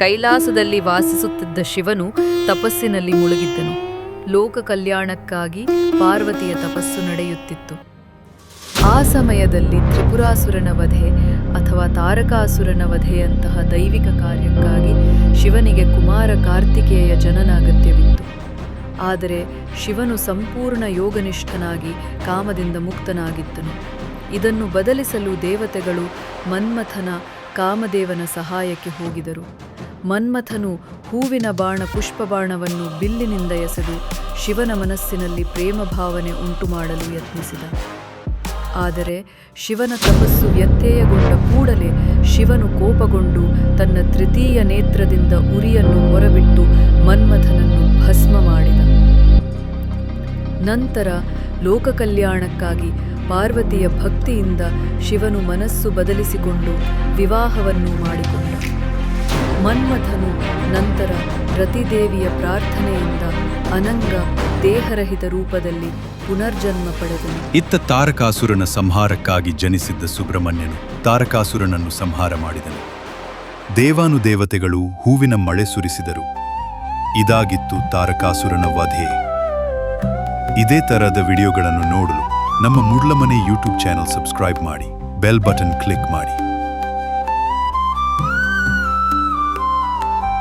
ಕೈಲಾಸದಲ್ಲಿ ವಾಸಿಸುತ್ತಿದ್ದ ಶಿವನು ತಪಸ್ಸಿನಲ್ಲಿ ಮುಳುಗಿದ್ದನು. ಲೋಕ ಕಲ್ಯಾಣಕ್ಕಾಗಿ ಪಾರ್ವತಿಯ ತಪಸ್ಸು ನಡೆಯುತ್ತಿತ್ತು. ಆ ಸಮಯದಲ್ಲಿ ತ್ರಿಪುರಾಸುರನ ವಧೆ ಅಥವಾ ತಾರಕಾಸುರನ ವಧೆಯಂತಹ ದೈವಿಕ ಕಾರ್ಯಕ್ಕಾಗಿ ಶಿವನಿಗೆ ಕುಮಾರ ಕಾರ್ತಿಕೇಯ ಜನನ ಅಗತ್ಯವಿತ್ತು ಆದರೆ ಶಿವನು ಸಂಪೂರ್ಣ ಯೋಗನಿಷ್ಠನಾಗಿ ಕಾಮದಿಂದ ಮುಕ್ತನಾಗಿದ್ದನು. ಇದನ್ನು ಬದಲಿಸಲು ದೇವತೆಗಳು ಮನ್ಮಥನ ಕಾಮದೇವನ ಸಹಾಯಕ್ಕೆ ಹೋಗಿದರು. ಮನ್ಮಥನು ಹೂವಿನ ಬಾಣ ಪುಷ್ಪಬಾಣವನ್ನು ಬಿಲ್ಲಿನಿಂದ ಎಸೆದು ಶಿವನ ಮನಸ್ಸಿನಲ್ಲಿ ಪ್ರೇಮ ಭಾವನೆ ಉಂಟುಮಾಡಲು ಯತ್ನಿಸಿದ. ಆದರೆ ಶಿವನ ತಪಸ್ಸು ವ್ಯತ್ಯಯಗೊಂಡ ಕೂಡಲೇ ಶಿವನು ಕೋಪಗೊಂಡು ತನ್ನ ತೃತೀಯ ನೇತ್ರದಿಂದ ಉರಿಯನ್ನು ಹೊರಬಿಟ್ಟು ಮನ್ಮಥನನ್ನು ಭಸ್ಮ ಮಾಡಿದ. ನಂತರ ಲೋಕ ಕಲ್ಯಾಣಕ್ಕಾಗಿ ಪಾರ್ವತಿಯ ಭಕ್ತಿಯಿಂದ ಶಿವನು ಮನಸ್ಸು ಬದಲಿಸಿಕೊಂಡು ವಿವಾಹವನ್ನು ಮಾಡಿಕೊಂಡ. ಮನ್ಮಥನು ನಂತರ ರತಿದೇವಿಯ ಪ್ರಾರ್ಥನೆಯಿಂದ ಅನಂಗ ದೇಹರಹಿತ ರೂಪದಲ್ಲಿ ಪುನರ್ಜನ್ಮ ಪಡೆದನು. ಇತ್ತ ತಾರಕಾಸುರನ ಸಂಹಾರಕ್ಕಾಗಿ ಜನಿಸಿದ್ದ ಸುಬ್ರಹ್ಮಣ್ಯನು ತಾರಕಾಸುರನನ್ನು ಸಂಹಾರ ಮಾಡಿದನು. ದೇವಾನುದೇವತೆಗಳು ಹೂವಿನ ಮಳೆ ಸುರಿಸಿದರು. ಇದಾಗಿತ್ತು ತಾರಕಾಸುರನ ವಧೆ. ಇದೇ ತರಹದ ವಿಡಿಯೋಗಳನ್ನು ನೋಡಲು ನಮ್ಮ ಮೂಡ್ಲಮನೆ ಯೂಟ್ಯೂಬ್ ಚಾನೆಲ್ ಸಬ್ಸ್ಕ್ರೈಬ್ ಮಾಡಿ, ಬೆಲ್ ಬಟನ್ ಕ್ಲಿಕ್ ಮಾಡಿ.